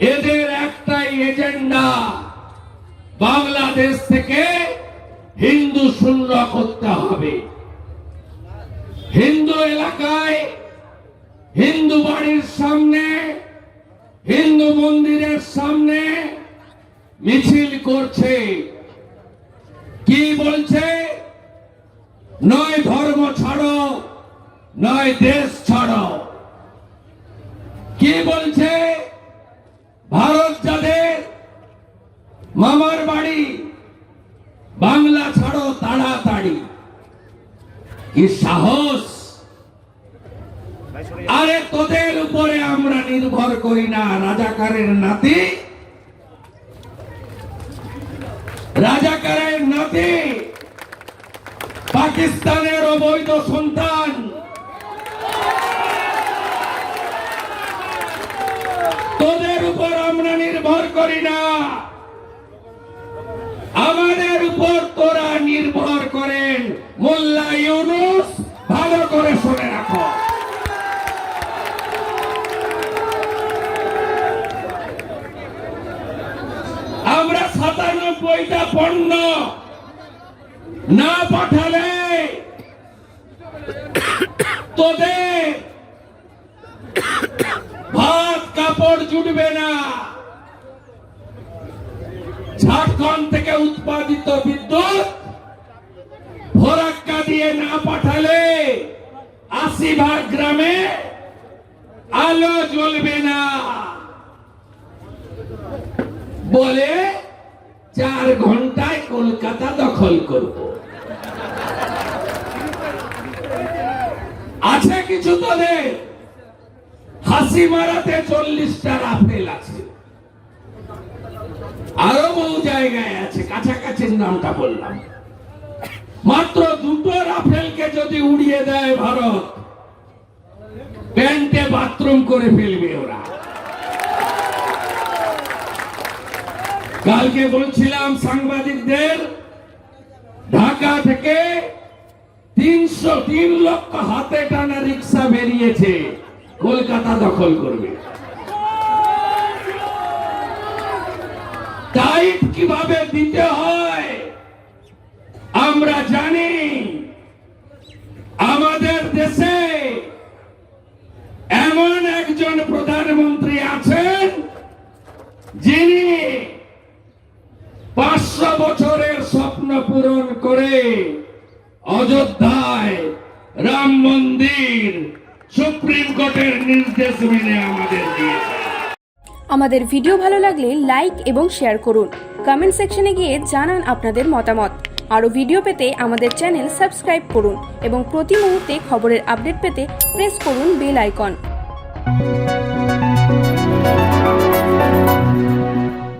এদের একটাই এজেন্ডা বাংলাদেশ থেকে হিন্দু শূন্য করতে হবে। হিন্দু এলাকায় হিন্দু বাড়ির সামনে, হিন্দু মন্দিরের সামনে মিছিল করছে। কি বলছে? নয় ধর্ম ছাড়ো, নয় দেশ ছাড়ো। কি বলছে ভারত যাদের মামার বাড়ি। বাংলা ছাড়ো তাড়াতাড়ি। কি সাহস? আরে তোদের উপরে আমরা নির্ভর করি না, রাজাকারের নাতি। রাজাকারের নাতি। পাকিস্তানের অবৈধ সন্তান। তোদের উপর আমরা নির্ভর করি না আমাদের উপর তোরা নির্ভর করেন মোল্লা ইউনুস, ভালো করে শুনে রাখো। আমরা সাতানব্বইটা পণ্য না পাঠালে তোদের ভাত, কাপড় জুটবে না। ঝাড়খণ্ড থেকে উৎপাদিত বিদ্যুৎ দিয়ে না পাঠালে আশি ভাগ গ্রামে আলো জ্বলবে না। বলে, চার ঘন্টায় কলকাতা দখল করব। আছে কিছু তোদের হাসি মারাতে চল্লিশটা রাফেল আছে। আরও বহু জায়গায় আছে, কাছাকাছির নামটা বললাম। মাত্র দুটো রাফেলকে যদি উড়িয়ে দেয় ভারত, প্যান্টে বাথরুম করে ফেলবে ওরা। কালকে বলছিলাম সাংবাদিকদের, ঢাকা থেকে তিনশো তিন লক্ষ হাতে টানা রিক্সা বেরিয়েছে, কলকাতা দখল করবে। টাইট কীভাবে দিতে হয় আমরা জানি আমাদের দেশে এমন একজন প্রধানমন্ত্রী আছেন যিনি পাঁচশো বছরের স্বপ্ন পূরণ করে অযোধ্যায় রাম মন্দির সুপ্রিম কোর্টের নির্দেশ মেনে আমাদের দিয়েছে আমাদের ভিডিও ভালো লাগলে লাইক এবং শেয়ার করুন। কমেন্ট সেকশনে গিয়ে জানান আপনাদের মতামত। আরও ভিডিও পেতে আমাদের চ্যানেল সাবস্ক্রাইব করুন এবং প্রতি মুহূর্তে খবরের আপডেট পেতে প্রেস করুন বেল আইকন।